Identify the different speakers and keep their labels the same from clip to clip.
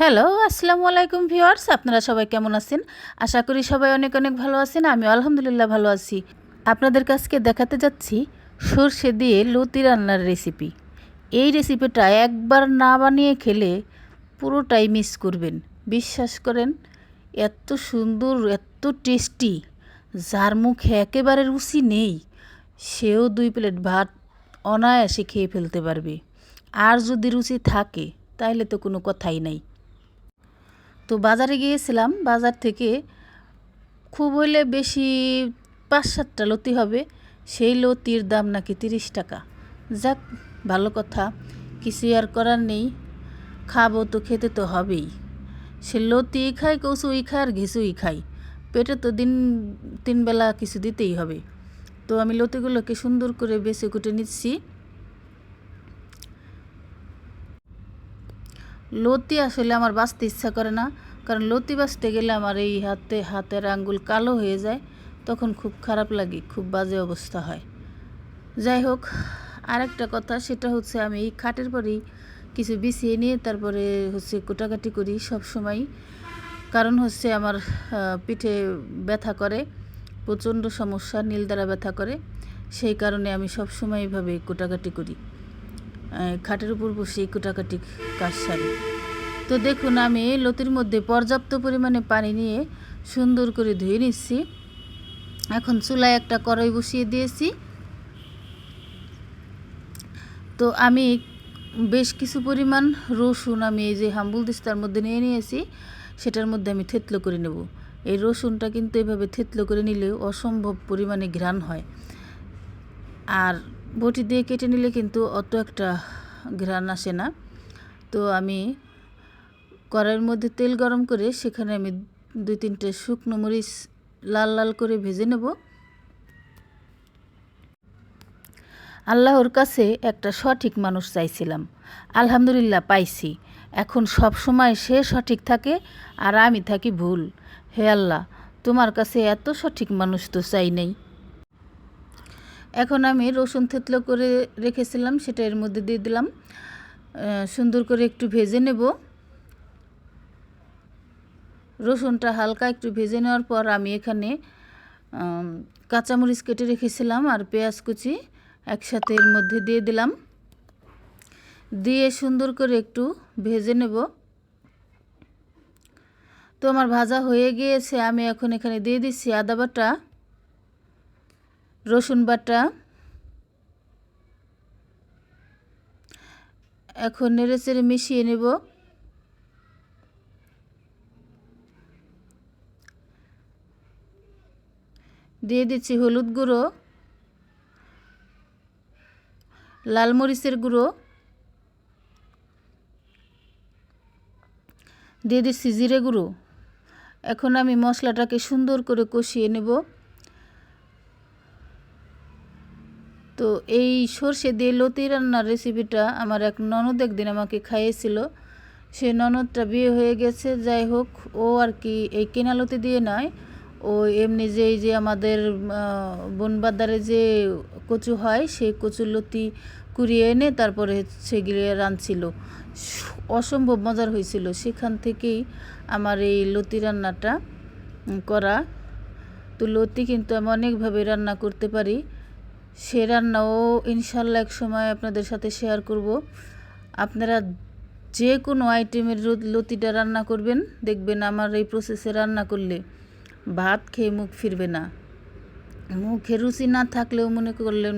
Speaker 1: Hello, আসসালামু আলাইকুম viewers, আপনারা সবাই কেমন আছেন? আশা করি সবাই অনেক অনেক ভালো আছেন, আমি আলহামদুলিল্লাহ ভালো আছি। আপনাদের কাছকে দেখাতে যাচ্ছি সর্ষে দিয়ে লতি রান্নার রেসিপি। এই রেসিপিটা একবার না বানিয়ে খেলে পুরোটাই মিস করবেন। বিশ্বাস করেন, এত সুন্দর, এত টেস্টি, যার মুখে একেবারে রুচি নেই, সেও দুই প্লেট ভাত অনায়াসে খেয়ে ফেলতে পারবে। আর যদি রুচি থাকে তাহলে তো কোনো কথাই নাই। তো বাজারে গিয়েছিলাম, বাজার থেকে খুব হইলে বেশি পাঁচ সাতটা লতি হবে, সেই লতির দাম নাকি তিরিশ টাকা। যাক, ভালো কথা, কিছু আর করার নেই, খাব তো খেতে তো হবেই। সে লতি খাই, কচুই খাই আর ঘিসুই খাই, পেটে তো দিন তিনবেলা কিছু দিতেই হবে। তো আমি লতিগুলোকে সুন্দর করে বেছে কুটে নিচ্ছি। লতি আসলে আমার বাঁচতে ইচ্ছা করে না। কারণ লতি বাঁচতে গেলে আমার এই হাতে, হাতের আঙ্গুল কালো হয়ে যায়, তখন খুব খারাপ লাগে, খুব বাজে অবস্থা হয়। যাই হোক, আরেকটা কথা, সেটা হচ্ছে আমি এই খাটের পরেই কিছু বিছিয়ে নিয়ে তারপরে হচ্ছে কোটাকাটি করি সব সময় কারণ হচ্ছে আমার পিঠে ব্যথা করে, প্রচণ্ড সমস্যা, নীল দ্বারা ব্যথা করে। সেই কারণে আমি সব সময় এইভাবে কোটাকাটি করি। খাটের উপর বসে কোটাকাটি কাজ সারি। তো দেখুন, আমি লতির মধ্যে পর্যাপ্ত পরিমাণে পানি নিয়ে সুন্দর করে ধুয়ে নিচ্ছি। এখন চুলায় একটা কড়াই বসিয়ে দিয়েছি। তো আমি বেশ কিছু পরিমাণ রসুন আমি এই যে হাম্বুল দিস্তার মধ্যে নিয়ে নিয়েছি, সেটার মধ্যে আমি থেতলো করে নেব। এই রসুনটা কিন্তু এভাবে থেতলো করে নিলে অসম্ভব পরিমাণে ঘ্রাণ হয়। আর বটি দিয়ে কেটে নিলে কিন্তু অত একটা ঘ্রাণ আসে না। তো আমি কড়াইয়ের মধ্যে তেল গরম করে সেখানে আমি দুই তিনটে শুকনো মরিচ লাল লাল করে ভেজে নেব। আল্লাহর কাছে একটা সঠিক মানুষ চাইছিলাম। আলহামদুলিল্লাহ পাইছি। এখন সব সময় সে সঠিক থাকে আর আমি থাকি ভুল। হে আল্লাহ, তোমার কাছে এত সঠিক মানুষ তো চাই নেই। এখন আমি রসুন থেতলো করে রেখেছিলাম, সেটা এর মধ্যে দিয়ে দিলাম। সুন্দর করে একটু ভেজে নেব। রসুনটা হালকা একটু ভেজে নেওয়ার পর আমি এখানে কাঁচামরিচ কেটে রেখেছিলাম আর পেঁয়াজ কুচি একসাথে এর মধ্যে দিয়ে দিলাম। দিয়ে সুন্দর করে একটু ভেজে নেব। তো আমার ভাজা হয়ে গিয়েছে, আমি এখন এখানে দিয়ে দিচ্ছি আদা বাটা। রসুন বাটা। এখন নেড়ে চেড়ে মিশিয়ে নেব। দিয়ে দিচ্ছি হলুদ গুঁড়ো, লাল মরিচের গুঁড়ো। দিয়ে দিচ্ছি জিরে গুঁড়ো। এখন আমি মশলাটাকে সুন্দর করে কষিয়ে নেব। তো এই সর্ষে দিয়ে লতি রান্নার রেসিপিটা আমার এক ননদ একদিন আমাকে খাইয়েছিল। সে ননদটা বিয়ে হয়ে গেছে, যাই হোক, ও আর কি এই কেনালতি দিয়ে নয়, ও এমনি যে এই যে আমাদের বনবাদারে যে কচু হয় সেই কচুর লতি কুড়িয়ে এনে তারপরে সেগুলি রাঁধছিল। অসম্ভব মজার হয়েছিল। সেখান থেকেই আমার এই লতি রান্নাটা করা। তো লতি কিন্তু আমি অনেকভাবে রান্না করতে পারি। সে রান্নাও ইনশাল্লাহ এক সময় আপনাদের সাথে শেয়ার করব। আপনারা যে কোনো আইটেমের লতিটা রান্না করবেন, দেখবেন আমার এই প্রসেসে রান্না করলে ভাত খেয়ে মুখ ফিরবে না। মুখে রুচি না থাকলেও মনে করলেন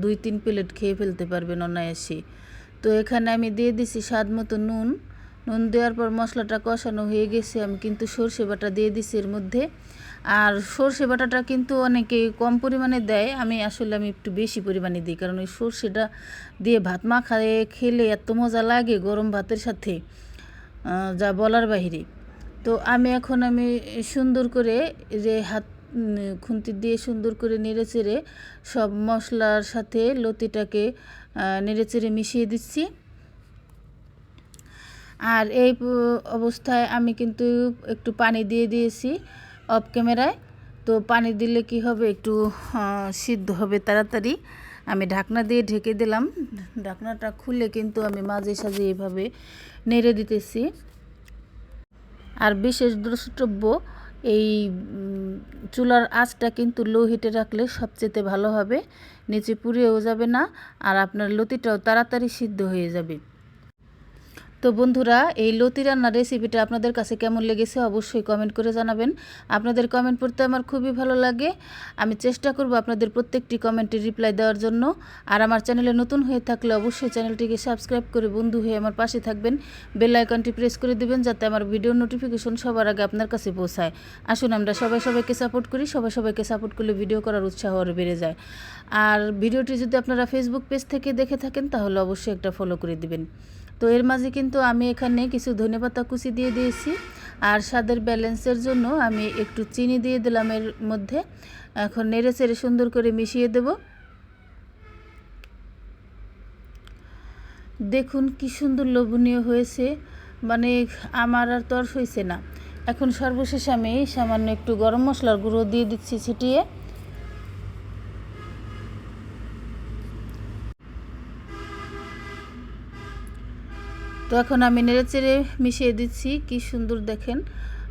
Speaker 1: দুই তিন প্লেট খেয়ে ফেলতে পারবেন অনায়াসে। তো এখানে আমি দিয়ে দিছি স্বাদ মতো নুন। নুন দেওয়ার পর মশলাটা কষানো হয়ে গেছে। আমি কিন্তু সর্ষে বাটা দিয়ে দিছি এর মধ্যে। আর সর্ষে বাটাটা কিন্তু অনেকে কম পরিমাণে দেয়। আমি আসলে আমি একটু বেশি পরিমাণে দিই, কারণ ওই সর্ষেটা দিয়ে ভাত মাখায় খেলে এত মজা লাগে গরম ভাতের সাথে যা বলার বাহিরে। তো আমি এখন আমি সুন্দর করে যে হাত খুন্তি দিয়ে সুন্দর করে নেড়ে চেড়ে সব মশলার সাথে লতিটাকে নেড়ে চেড়ে মিশিয়ে দিচ্ছি। আর এই অবস্থায় আমি কিন্তু একটু পানি দিয়ে দিয়েছি। অফ ক্যামেরায়। তো পানি দিলে কি হবে? একটু সিদ্ধ হবে তাড়াতাড়ি। আমি ঢাকনা দিয়ে ঢেকে দিলাম। ঢাকনাটা খুলে কিন্তু আমি মাঝে সাঝে এভাবে নেড়ে দিতেছি। আর বিশেষ দ্রষ্টব্য, এই চুলার আঁচটা কিন্তু লো হিটে রাখলে সবচেয়ে ভালো হবে। নিচে পুড়েও যাবে না, আর আপনার লতিটাও তাড়াতাড়ি সিদ্ধ হয়ে যাবে। তো বন্ধুরা, এই লতি রান্নার রেসিপিটা আপনাদের কাছে কেমন লেগেছে অবশ্যই কমেন্ট করে জানাবেন। আপনাদের কমেন্ট পড়তে আমার খুবই ভালো লাগে। আমি চেষ্টা করব আপনাদের প্রত্যেকটি কমেন্টের রিপ্লাই দেওয়ার জন্য। আর আমার চ্যানেলে নতুন হয়ে থাকলে অবশ্যই চ্যানেলটিকে সাবস্ক্রাইব করে বন্ধু হয়ে আমার পাশে থাকবেন। বেল আইকনটি প্রেস করে দিবেন যাতে আমার ভিডিও নোটিফিকেশন সবার আগে আপনার কাছে পৌঁছায়। আসুন, আমরা সবাই সবাইকে সাপোর্ট করি। সবাই সবাইকে সাপোর্ট করলে ভিডিও করার উৎসাহ আরও বেড়ে যায়। আর ভিডিওটি যদি আপনারা ফেসবুক পেজ থেকে দেখে থাকেন, তাহলে অবশ্যই একটা ফলো করে দিবেন। তো এর মাঝে কিন্তু আমি এখানে কিছু ধনেপাতা কুচি দিয়ে দিয়েছি। আর স্বাদের ব্যালেন্সের জন্য আমি একটু চিনি দিয়ে দিলাম এর মধ্যে। এখন নেড়ে চেড়ে সুন্দর করে মিশিয়ে দেব। দেখুন কি সুন্দর লোভনীয় হয়েছে। মানে আমার আর তর হয়েছে না। এখন সর্বশেষ আমি সামান্য একটু গরম মশলার গুঁড়ো দিয়ে দিচ্ছি ছিটিয়ে। তো এখন আমি নেড়েচেড়ে মিশিয়ে দিচ্ছি, কি সুন্দর দেখেন।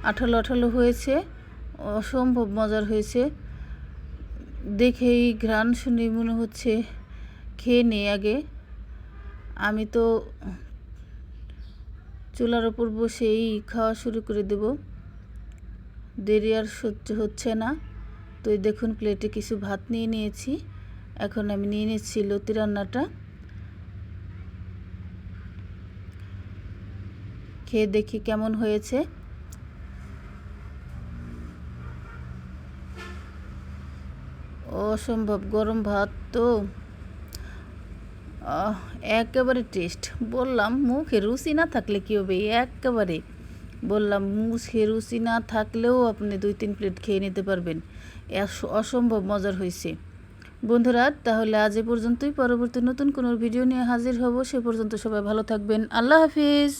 Speaker 1: আঠালো আঠালো হয়েছে, অসম্ভব মজার হয়েছে। দেখেই ঘ্রাণ শুনে মনে হচ্ছে খেয়ে নেই আগে। আমি তো চুলার ওপর বসেই খাওয়া শুরু করে দেব। দেরি আর সহ্য হচ্ছে না। তো দেখুন প্লেটে কিছু ভাত নিয়ে নিয়েছি। এখন আমি নিয়ে নিচ্ছি লতি রান্নাটা। খেয়ে দেখি কেমন হয়েছে। অসম্ভব, গরম ভাত তো। একেবারে টেস্ট। বললাম, মুখে রুচি না থাকলে কী হবে? একেবারে। বললাম, মুখে রুচি না থাকলেও আপনি দুই তিন প্লেট খেয়ে নিতে পারবেন। অসম্ভব মজার হয়েছে। বন্ধুরা, তাহলে আজ এ পর্যন্তই। পরবর্তী নতুন কোনো ভিডিও নিয়ে হাজির হব। সে পর্যন্ত সবাই ভালো থাকবেন। আল্লাহ হাফিজ।